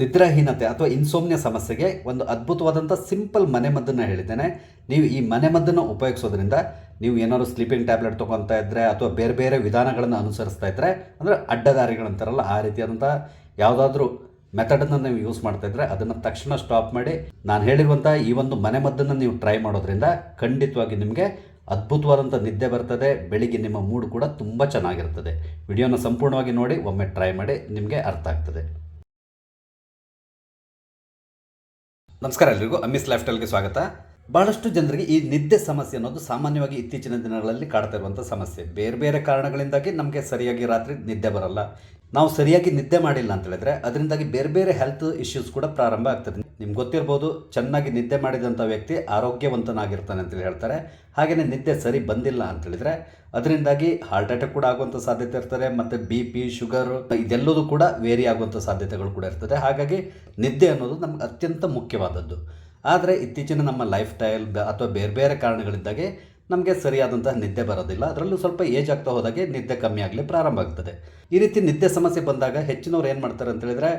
ನಿದ್ರಾಹೀನತೆ ಅಥವಾ ಇನ್ಸೋಮ್ನ ಸಮಸ್ಯೆಗೆ ಒಂದು ಅದ್ಭುತವಾದಂಥ ಸಿಂಪಲ್ ಮನೆಮದ್ದನ್ನು ಹೇಳಿದ್ದೇನೆ. ನೀವು ಈ ಮನೆಮದ್ದನ್ನು ಉಪಯೋಗಿಸೋದ್ರಿಂದ ನೀವು ಏನಾದ್ರು ಸ್ಲೀಪಿಂಗ್ ಟ್ಯಾಬ್ಲೆಟ್ ತೊಗೊತಾ ಇದ್ದರೆ ಅಥವಾ ಬೇರೆ ಬೇರೆ ವಿಧಾನಗಳನ್ನು ಅನುಸರಿಸ್ತಾ ಇದ್ದರೆ ಅಂದರೆ ಅಡ್ಡದಾರಿಗಳಂತಾರಲ್ಲ ಆ ರೀತಿಯಾದಂಥ ಯಾವುದಾದ್ರೂ ಮೆಥಡನ್ನು ನೀವು ಯೂಸ್ ಮಾಡ್ತಾ ಇದ್ದರೆ ಅದನ್ನು ತಕ್ಷಣ ಸ್ಟಾಪ್ ಮಾಡಿ, ನಾನು ಹೇಳಿರುವಂಥ ಈ ಒಂದು ಮನೆಮದ್ದನ್ನು ನೀವು ಟ್ರೈ ಮಾಡೋದ್ರಿಂದ ಖಂಡಿತವಾಗಿ ನಿಮಗೆ ಅದ್ಭುತವಾದಂಥ ನಿದ್ದೆ ಬರ್ತದೆ, ಬೆಳಿಗ್ಗೆ ನಿಮ್ಮ ಮೂಡ್ ಕೂಡ ತುಂಬ ಚೆನ್ನಾಗಿರ್ತದೆ. ವಿಡಿಯೋನ ಸಂಪೂರ್ಣವಾಗಿ ನೋಡಿ, ಒಮ್ಮೆ ಟ್ರೈ ಮಾಡಿ ನಿಮಗೆ ಅರ್ಥ ಆಗ್ತದೆ. ನಮಸ್ಕಾರ ಎಲ್ರಿಗೂ. ಅಮ್ಮಿಸ್ ಲೈಫ್ ಸ್ಟೈಲ್ಗೆ ಸ್ವಾಗತ. ಬಹಳಷ್ಟು ಜನರಿಗೆ ಈ ನಿದ್ದೆ ಸಮಸ್ಯೆ ಅನ್ನೋದು ಸಾಮಾನ್ಯವಾಗಿ ಇತ್ತೀಚಿನ ದಿನಗಳಲ್ಲಿ ಕಾಡ್ತಾ ಇರುವಂಥ ಸಮಸ್ಯೆ. ಬೇರೆ ಬೇರೆ ಕಾರಣಗಳಿಂದಾಗಿ ನಮಗೆ ಸರಿಯಾಗಿ ರಾತ್ರಿ ನಿದ್ದೆ ಬರಲ್ಲ. ನಾವು ಸರಿಯಾಗಿ ನಿದ್ದೆ ಮಾಡಿಲ್ಲ ಅಂತ ಹೇಳಿದ್ರೆ, ಅದರಿಂದಾಗಿ ಬೇರೆ ಬೇರೆ ಹೆಲ್ತ್ ಇಶ್ಯೂಸ್ ಕೂಡ ಪ್ರಾರಂಭ ಆಗ್ತದೆ. ನಿಮ್ಗೆ ಗೊತ್ತಿರ್ಬೋದು, ಚೆನ್ನಾಗಿ ನಿದ್ದೆ ಮಾಡಿದಂಥ ವ್ಯಕ್ತಿ ಆರೋಗ್ಯವಂತನಾಗಿರ್ತಾನೆ ಅಂತೇಳಿ ಹೇಳ್ತಾರೆ. ಹಾಗೆಯೇ ನಿದ್ದೆ ಸರಿ ಬಂದಿಲ್ಲ ಅಂತೇಳಿದರೆ ಅದರಿಂದಾಗಿ ಹಾರ್ಟ್ ಅಟ್ಯಾಕ್ ಕೂಡ ಆಗುವಂಥ ಸಾಧ್ಯತೆ ಇರ್ತದೆ, ಮತ್ತು ಬಿ ಪಿ ಶುಗರು ಇದೆಲ್ಲದೂ ಕೂಡ ವೇರಿ ಆಗುವಂಥ ಸಾಧ್ಯತೆಗಳು ಕೂಡ ಇರ್ತದೆ. ಹಾಗಾಗಿ ನಿದ್ದೆ ಅನ್ನೋದು ನಮ್ಗೆ ಅತ್ಯಂತ ಮುಖ್ಯವಾದದ್ದು. ಆದರೆ ಇತ್ತೀಚಿನ ನಮ್ಮ ಲೈಫ್ ಸ್ಟೈಲ್ ಅಥವಾ ಬೇರೆ ಬೇರೆ ಕಾರಣಗಳಿದ್ದಾಗೆ ನಮಗೆ ಸರಿಯಾದಂತಹ ನಿದ್ದೆ ಬರೋದಿಲ್ಲ. ಅದರಲ್ಲೂ ಸ್ವಲ್ಪ ಏಜ್ ಆಗ್ತಾ ಹೋದಾಗೆ ನಿದ್ದೆ ಕಮ್ಮಿ ಆಗಲಿ ಪ್ರಾರಂಭ ಆಗ್ತದೆ. ಈ ರೀತಿ ನಿದ್ದೆ ಸಮಸ್ಯೆ ಬಂದಾಗ ಹೆಚ್ಚಿನವ್ರು ಏನು ಮಾಡ್ತಾರೆ ಅಂತ ಹೇಳಿದ್ರೆ,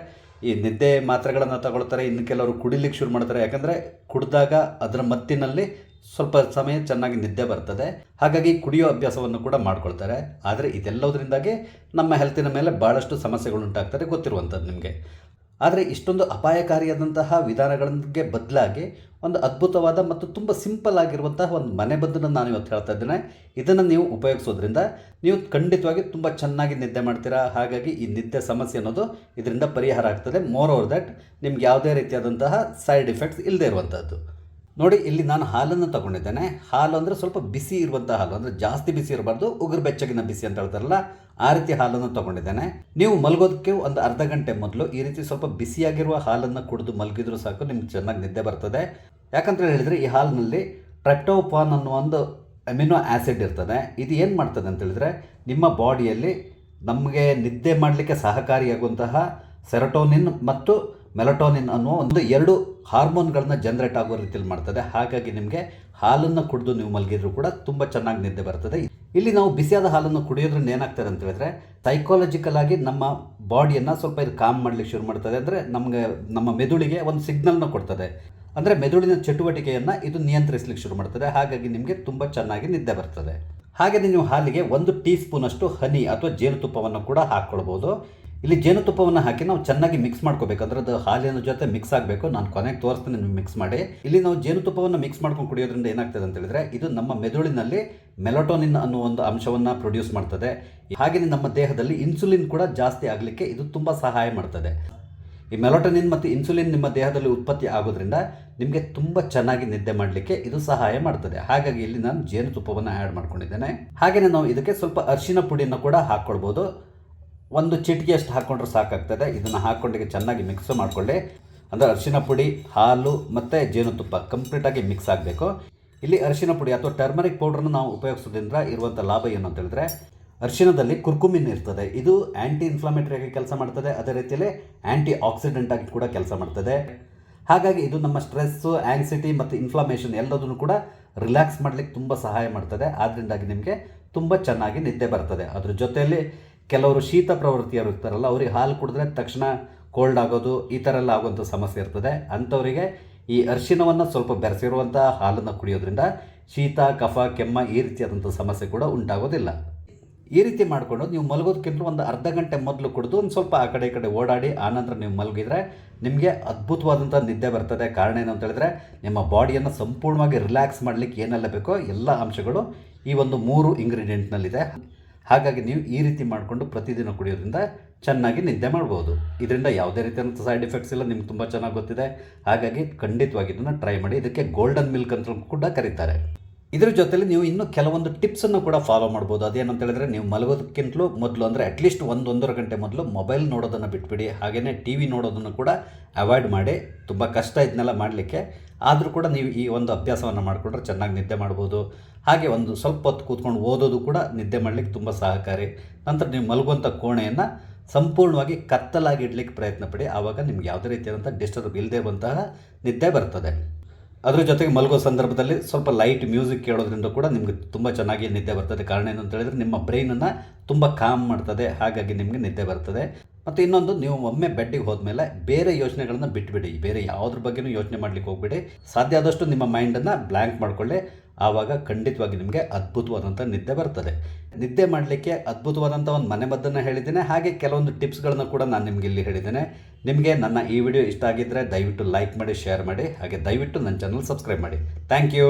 ಈ ನಿದ್ದೆ ಮಾತ್ರೆಗಳನ್ನು ತಗೊಳ್ತಾರೆ, ಇನ್ನು ಕೆಲವರು ಕುಡಿಲಿಕ್ಕೆ ಶುರು ಮಾಡ್ತಾರೆ. ಯಾಕಂದರೆ ಕುಡಿದಾಗ ಅದರ ಮತ್ತಿನಲ್ಲಿ ಸ್ವಲ್ಪ ಸಮಯ ಚೆನ್ನಾಗಿ ನಿದ್ದೆ ಬರ್ತದೆ. ಹಾಗಾಗಿ ಕುಡಿಯೋ ಅಭ್ಯಾಸವನ್ನು ಕೂಡ ಮಾಡ್ಕೊಳ್ತಾರೆ. ಆದರೆ ಇದೆಲ್ಲದರಿಂದಾಗಿ ನಮ್ಮ ಹೆಲ್ತಿನ ಮೇಲೆ ಭಾಳಷ್ಟು ಸಮಸ್ಯೆಗಳು ಉಂಟಾಗ್ತದೆ ಗೊತ್ತಿರುವಂಥದ್ದು ನಿಮಗೆ. ಆದರೆ ಇಷ್ಟೊಂದು ಅಪಾಯಕಾರಿಯಾದಂತಹ ವಿಧಾನಗಳಿಗೆ ಬದಲಾಗಿ ಒಂದು ಅದ್ಭುತವಾದ ಮತ್ತು ತುಂಬ ಸಿಂಪಲ್ ಆಗಿರುವಂತಹ ಒಂದು ಮನೆಬದ್ದನ್ನು ನಾನು ಇವತ್ತು ಹೇಳ್ತಾ ಇದ್ದೇನೆ. ಇದನ್ನು ನೀವು ಉಪಯೋಗಿಸೋದ್ರಿಂದ ನೀವು ಖಂಡಿತವಾಗಿ ತುಂಬ ಚೆನ್ನಾಗಿ ನಿದ್ದೆ ಮಾಡ್ತೀರಾ. ಹಾಗಾಗಿ ಈ ನಿದ್ದೆ ಸಮಸ್ಯೆ ಅನ್ನೋದು ಇದರಿಂದ ಪರಿಹಾರ ಆಗ್ತದೆ. ಮೋರ್ ಓವರ್ ದ್ಯಾಟ್ ನಿಮ್ಗೆ ಯಾವುದೇ ರೀತಿಯಾದಂತಹ ಸೈಡ್ ಇಫೆಕ್ಟ್ಸ್ ಇಲ್ಲದೆ ಇರುವಂಥದ್ದು ನೋಡಿ, ಇಲ್ಲಿ ನಾನು ಹಾಲನ್ನು ತಗೊಂಡಿದ್ದೇನೆ. ಹಾಲು ಅಂದರೆ ಸ್ವಲ್ಪ ಬಿಸಿ ಇರುವಂಥ ಹಾಲು, ಅಂದರೆ ಜಾಸ್ತಿ ಬಿಸಿ ಇರಬಾರ್ದು, ಉಗುರು ಬೆಚ್ಚಗಿನ ಬಿಸಿ ಅಂತ ಹೇಳ್ತಾರಲ್ಲ ಆ ರೀತಿ ಹಾಲನ್ನು ತಗೊಂಡಿದ್ದೇನೆ. ನೀವು ಮಲಗೋದಕ್ಕೆ ಒಂದು ಅರ್ಧ ಗಂಟೆ ಮೊದಲು ಈ ರೀತಿ ಸ್ವಲ್ಪ ಬಿಸಿಯಾಗಿರುವ ಹಾಲನ್ನು ಕುಡಿದು ಮಲಗಿದ್ರು ಸಾಕು, ನಿಮ್ಗೆ ಚೆನ್ನಾಗಿ ನಿದ್ದೆ ಬರ್ತದೆ. ಯಾಕಂತ ಹೇಳಿದರೆ ಈ ಹಾಲಿನಲ್ಲಿ ಟ್ರೆಕ್ಟೋಪಾನ್ ಅನ್ನೋ ಒಂದು ಅಮಿನೋ ಆ್ಯಸಿಡ್ ಇರ್ತದೆ. ಇದು ಏನು ಮಾಡ್ತದೆ ಅಂತ ಹೇಳಿದ್ರೆ ನಿಮ್ಮ ಬಾಡಿಯಲ್ಲಿ ನಮಗೆ ನಿದ್ದೆ ಮಾಡಲಿಕ್ಕೆ ಸಹಕಾರಿಯಾಗುವಂತಹ ಸೆರಟೋನಿನ್ ಮತ್ತು ಮೆಲಟೋನಿನ್ ಅನ್ನುವ ಒಂದು ಎರಡು ಹಾರ್ಮೋನ್ಗಳನ್ನ ಜನರೇಟ್ ಆಗೋ ರೀತಿಯಲ್ಲಿ ಮಾಡ್ತದೆ. ಹಾಗಾಗಿ ನಿಮಗೆ ಹಾಲನ್ನು ಕುಡಿದು ನೀವು ಮಲಗಿದ್ರು ಕೂಡ ತುಂಬ ಚೆನ್ನಾಗಿ ನಿದ್ದೆ ಬರ್ತದೆ. ಇಲ್ಲಿ ನಾವು ಬಿಸಿಯಾದ ಹಾಲನ್ನು ಕುಡಿಯೋದ್ರಿಂದ ಏನಾಗ್ತದೆ ಅಂತ ಹೇಳಿದ್ರೆ ಸೈಕಾಲಜಿಕಲ್ ಆಗಿ ನಮ್ಮ ಬಾಡಿಯನ್ನು ಸ್ವಲ್ಪ ಇದು ಕಾಮ್ ಮಾಡಲಿಕ್ಕೆ ಶುರು ಮಾಡ್ತದೆ. ಅಂದರೆ ನಮಗೆ, ನಮ್ಮ ಮೆದುಳಿಗೆ ಒಂದು ಸಿಗ್ನಲ್ನ ಕೊಡ್ತದೆ. ಅಂದರೆ ಮೆದುಳಿನ ಚಟುವಟಿಕೆಯನ್ನು ಇದು ನಿಯಂತ್ರಿಸಲಿಕ್ಕೆ ಶುರು ಮಾಡ್ತದೆ. ಹಾಗಾಗಿ ನಿಮಗೆ ತುಂಬ ಚೆನ್ನಾಗಿ ನಿದ್ದೆ ಬರ್ತದೆ. ಹಾಗೆಯೇ ನೀವು ಹಾಲಿಗೆ ಒಂದು ಟೀ ಸ್ಪೂನಷ್ಟು ಹನಿ ಅಥವಾ ಜೇನುತುಪ್ಪವನ್ನು ಕೂಡ ಹಾಕ್ಕೊಳ್ಬೋದು. ಇಲ್ಲಿ ಜೇನುತುಪ್ಪವನ್ನು ಹಾಕಿ ನಾವು ಚೆನ್ನಾಗಿ ಮಿಕ್ಸ್ ಮಾಡ್ಕೋಬೇಕು. ಅಂದ್ರೆ ಅದು ಹಾಲಿನ ಜೊತೆ ಮಿಕ್ಸ್ ಆಗಬೇಕು. ನಾನು ಕೊನೆಗೆ ತೋರಿಸ್ತೀನಿ ನಿಮ್ಗೆ ಮಿಕ್ಸ್ ಮಾಡಿ. ಇಲ್ಲಿ ನಾವು ಜೇನುತುಪ್ಪವನ್ನು ಮಿಕ್ಸ್ ಮಾಡ್ಕೊಂಡು ಕುಡಿಯೋದ್ರಿಂದ ಏನಾಗ್ತದೆ ಅಂತ ಹೇಳಿದ್ರೆ, ಇದು ನಮ್ಮ ಮೆದುಳಿನಲ್ಲಿ ಮೆಲಟೋನಿನ್ ಅನ್ನೋ ಒಂದು ಅಂಶವನ್ನು ಪ್ರೊಡ್ಯೂಸ್ ಮಾಡ್ತದೆ. ಹಾಗೆಯೇ ನಮ್ಮ ದೇಹದಲ್ಲಿ ಇನ್ಸುಲಿನ್ ಕೂಡ ಜಾಸ್ತಿ ಆಗಲಿಕ್ಕೆ ಇದು ತುಂಬ ಸಹಾಯ ಮಾಡ್ತದೆ. ಈ ಮೆಲೋಟನಿನ್ ಮತ್ತು ಇನ್ಸುಲಿನ್ ನಿಮ್ಮ ದೇಹದಲ್ಲಿ ಉತ್ಪತ್ತಿ ಆಗೋದ್ರಿಂದ ನಿಮಗೆ ತುಂಬ ಚೆನ್ನಾಗಿ ನಿದ್ದೆ ಮಾಡಲಿಕ್ಕೆ ಇದು ಸಹಾಯ ಮಾಡ್ತದೆ. ಹಾಗಾಗಿ ಇಲ್ಲಿ ನಾನು ಜೇನುತುಪ್ಪವನ್ನು ಆ್ಯಡ್ ಮಾಡ್ಕೊಂಡಿದ್ದೇನೆ. ಹಾಗೆಯೇ ನಾವು ಇದಕ್ಕೆ ಸ್ವಲ್ಪ ಅರಿಶಿನ ಪುಡಿಯನ್ನು ಕೂಡ ಹಾಕ್ಕೊಳ್ಬೋದು. ಒಂದು ಚಿಟಿಕೆಯಷ್ಟು ಹಾಕ್ಕೊಂಡ್ರೆ ಸಾಕಾಗ್ತದೆ. ಇದನ್ನು ಹಾಕ್ಕೊಂಡಿಗೆ ಚೆನ್ನಾಗಿ ಮಿಕ್ಸ್ ಮಾಡಿಕೊಳ್ಳಿ. ಅಂದರೆ ಅರಿಶಿನ ಪುಡಿ, ಹಾಲು ಮತ್ತು ಜೇನುತುಪ್ಪ ಕಂಪ್ಲೀಟಾಗಿ ಮಿಕ್ಸ್ ಆಗಬೇಕು. ಇಲ್ಲಿ ಅರಿಶಿನ ಪುಡಿ ಅಥವಾ ಟರ್ಮರಿಕ್ ಪೌಡ್ರನ್ನು ನಾವು ಉಪಯೋಗಿಸೋದ್ರಿಂದ ಇರುವಂಥ ಲಾಭ ಏನು ಅಂತ ಹೇಳಿದ್ರೆ, ಅರಿಶಿನದಲ್ಲಿ ಕುರ್ಕುಮಿನ್ ಇರ್ತದೆ. ಇದು ಆ್ಯಂಟಿ ಇನ್ಫ್ಲಮೇಟರಿ ಆಗಿ ಕೆಲಸ ಮಾಡ್ತದೆ. ಅದೇ ರೀತಿಯಲ್ಲಿ ಆ್ಯಂಟಿ ಆಕ್ಸಿಡೆಂಟ್ ಆಗಿ ಕೂಡ ಕೆಲಸ ಮಾಡ್ತದೆ. ಹಾಗಾಗಿ ಇದು ನಮ್ಮ ಸ್ಟ್ರೆಸ್ಸು ಆ್ಯಂಗ್ಸಿಟಿ ಮತ್ತು ಇನ್ಫ್ಲಮೇಷನ್ ಎಲ್ಲದನ್ನು ಕೂಡ ರಿಲ್ಯಾಕ್ಸ್ ಮಾಡಲಿಕ್ಕೆ ತುಂಬ ಸಹಾಯ ಮಾಡ್ತದೆ. ಆದ್ದರಿಂದಾಗಿ ನಿಮಗೆ ತುಂಬ ಚೆನ್ನಾಗಿ ನಿದ್ದೆ ಬರ್ತದೆ. ಅದ್ರ ಜೊತೆಯಲ್ಲಿ ಕೆಲವರು ಶೀತ ಪ್ರವೃತ್ತಿಯರು ಇರ್ತಾರಲ್ಲ, ಅವರಿಗೆ ಹಾಲು ಕುಡಿದ್ರೆ ತಕ್ಷಣ ಕೋಲ್ಡ್ ಆಗೋದು, ಈ ಥರ ಎಲ್ಲ ಆಗುವಂಥ ಸಮಸ್ಯೆ ಇರ್ತದೆ. ಅಂಥವರಿಗೆ ಈ ಅರಿಶಿನವನ್ನು ಸ್ವಲ್ಪ ಬೆರೆಸಿರುವಂಥ ಹಾಲನ್ನು ಕುಡಿಯೋದ್ರಿಂದ ಶೀತ, ಕಫ, ಕೆಮ್ಮ ಈ ರೀತಿಯಾದಂಥ ಸಮಸ್ಯೆ ಕೂಡ ಉಂಟಾಗೋದಿಲ್ಲ. ಈ ರೀತಿ ಮಾಡಿಕೊಂಡು ನೀವು ಮಲಗೋದಕ್ಕಿಂತ ಒಂದು ಅರ್ಧ ಗಂಟೆ ಮೊದಲು ಕುಡಿದು ಒಂದು ಸ್ವಲ್ಪ ಆ ಕಡೆ ಈ ಕಡೆ ಓಡಾಡಿ ಆನಂತರ ನೀವು ಮಲಗಿದರೆ ನಿಮಗೆ ಅದ್ಭುತವಾದಂಥ ನಿದ್ದೆ ಬರ್ತದೆ. ಕಾರಣ ಏನು ಅಂತ ಹೇಳಿದ್ರೆ ನಿಮ್ಮ ಬಾಡಿಯನ್ನು ಸಂಪೂರ್ಣವಾಗಿ ರಿಲ್ಯಾಕ್ಸ್ ಮಾಡಲಿಕ್ಕೆ ಏನೆಲ್ಲ ಬೇಕೋ ಎಲ್ಲ ಅಂಶಗಳು ಈ ಒಂದು ಮೂರು ಇಂಗ್ರೀಡಿಯೆಂಟ್ನಲ್ಲಿದೆ. ಹಾಗಾಗಿ ನೀವು ಈ ರೀತಿ ಮಾಡಿಕೊಂಡು ಪ್ರತಿದಿನ ಕುಡಿಯೋದ್ರಿಂದ ಚೆನ್ನಾಗಿ ನಿದ್ದೆ ಮಾಡ್ಬೋದು. ಇದರಿಂದ ಯಾವುದೇ ರೀತಿಯಾದಂಥ ಸೈಡ್ ಎಫೆಕ್ಟ್ಸ್ ಇಲ್ಲ, ನಿಮ್ಗೆ ತುಂಬ ಚೆನ್ನಾಗಿ ಗೊತ್ತಿದೆ. ಹಾಗಾಗಿ ಖಂಡಿತವಾಗಿ ಇದನ್ನು ಟ್ರೈ ಮಾಡಿ. ಇದಕ್ಕೆ ಗೋಲ್ಡನ್ ಮಿಲ್ಕ್ ಅಂತ ಕೂಡ ಕರೀತಾರೆ. ಇದ್ರ ಜೊತೆಲಿ ನೀವು ಇನ್ನೂ ಕೆಲವೊಂದು ಟಿಪ್ಸನ್ನು ಕೂಡ ಫಾಲೋ ಮಾಡ್ಬೋದು. ಅದೇನಂತ ಹೇಳಿದ್ರೆ ನೀವು ಮಲಗೋದಕ್ಕಿಂತಲೂ ಮೊದಲು ಅಂದರೆ ಅಟ್ಲೀಸ್ಟ್ ಒಂದು ಒಂದೂವರೆ ಗಂಟೆ ಮೊದಲು ಮೊಬೈಲ್ ನೋಡೋದನ್ನು ಬಿಟ್ಬಿಡಿ. ಹಾಗೆಯೇ ಟಿ ವಿ ನೋಡೋದನ್ನು ಕೂಡ ಅವಾಯ್ಡ್ ಮಾಡಿ. ತುಂಬ ಕಷ್ಟ ಇದನ್ನೆಲ್ಲ ಮಾಡಲಿಕ್ಕೆ. ಆದರೂ ಕೂಡ ನೀವು ಈ ಒಂದು ಅಭ್ಯಾಸವನ್ನು ಮಾಡಿಕೊಂಡ್ರೆ ಚೆನ್ನಾಗಿ ನಿದ್ದೆ ಮಾಡ್ಬೋದು. ಹಾಗೆ ಒಂದು ಸ್ವಲ್ಪ ಹೊತ್ತು ಕೂತ್ಕೊಂಡು ಓದೋದು ಕೂಡ ನಿದ್ದೆ ಮಾಡಲಿಕ್ಕೆ ತುಂಬ ಸಹಕಾರಿ. ನಂತರ ನೀವು ಮಲಗುವಂಥ ಕೋಣೆಯನ್ನು ಸಂಪೂರ್ಣವಾಗಿ ಕತ್ತಲಾಗಿ ಇಡಲಿಕ್ಕೆ ಪ್ರಯತ್ನ ಪಡಿ ಆವಾಗ ನಿಮ್ಗೆ ಯಾವುದೇ ರೀತಿಯಾದಂಥ ಡಿಸ್ಟರ್ಬ್ ಇಲ್ಲದೆ ಬಂತಹ ನಿದ್ದೆ ಬರ್ತದೆ. ಅದ್ರ ಜೊತೆಗೆ ಮಲಗೋ ಸಂದರ್ಭದಲ್ಲಿ ಸ್ವಲ್ಪ ಲೈಟ್ ಮ್ಯೂಸಿಕ್ ಕೇಳೋದ್ರಿಂದ ಕೂಡ ನಿಮಗೆ ತುಂಬ ಚೆನ್ನಾಗಿ ನಿದ್ದೆ ಬರ್ತದೆ. ಕಾರಣ ಏನು ಅಂತ ಹೇಳಿದ್ರೆ ನಿಮ್ಮ ಬ್ರೈನನ್ನು ತುಂಬ ಕಾಮ್ ಮಾಡ್ತದೆ. ಹಾಗಾಗಿ ನಿಮಗೆ ನಿದ್ದೆ ಬರ್ತದೆ. ಮತ್ತು ಇನ್ನೊಂದು, ನೀವು ಒಮ್ಮೆ ಬೆಡ್ಡಿಗೆ ಹೋದ್ಮೇಲೆ ಬೇರೆ ಯೋಚನೆಗಳನ್ನು ಬಿಟ್ಬಿಡಿ. ಬೇರೆ ಯಾವುದ್ರ ಬಗ್ಗೆನೂ ಯೋಚನೆ ಮಾಡ್ಲಿಕ್ಕೆ ಹೋಗ್ಬಿಡಿ. ಸಾಧ್ಯ ಆದಷ್ಟು ನಿಮ್ಮ ಮೈಂಡನ್ನು ಬ್ಲ್ಯಾಂಕ್ ಮಾಡ್ಕೊಳ್ಳಿ. ಆವಾಗ ಖಂಡಿತವಾಗಿ ನಿಮಗೆ ಅದ್ಭುತವಾದಂಥ ನಿದ್ದೆ ಬರ್ತದೆ. ನಿದ್ದೆ ಮಾಡಲಿಕ್ಕೆ ಅದ್ಭುತವಾದಂಥ ಒಂದು ಮನೆ ಮದ್ದನ್ನು ಹೇಳಿದ್ದೇನೆ. ಹಾಗೆ ಕೆಲವೊಂದು ಟಿಪ್ಸ್ಗಳನ್ನು ಕೂಡ ನಾನು ನಿಮಗೆ ಇಲ್ಲಿ ಹೇಳಿದ್ದೇನೆ. ನಿಮಗೆ ನನ್ನ ಈ ವಿಡಿಯೋ ಇಷ್ಟ ಆಗಿದ್ದರೆ ದಯವಿಟ್ಟು ಲೈಕ್ ಮಾಡಿ, ಶೇರ್ ಮಾಡಿ. ಹಾಗೆ ದಯವಿಟ್ಟು ನನ್ನ ಚಾನಲ್ ಸಬ್ಸ್ಕ್ರೈಬ್ ಮಾಡಿ. Thank you.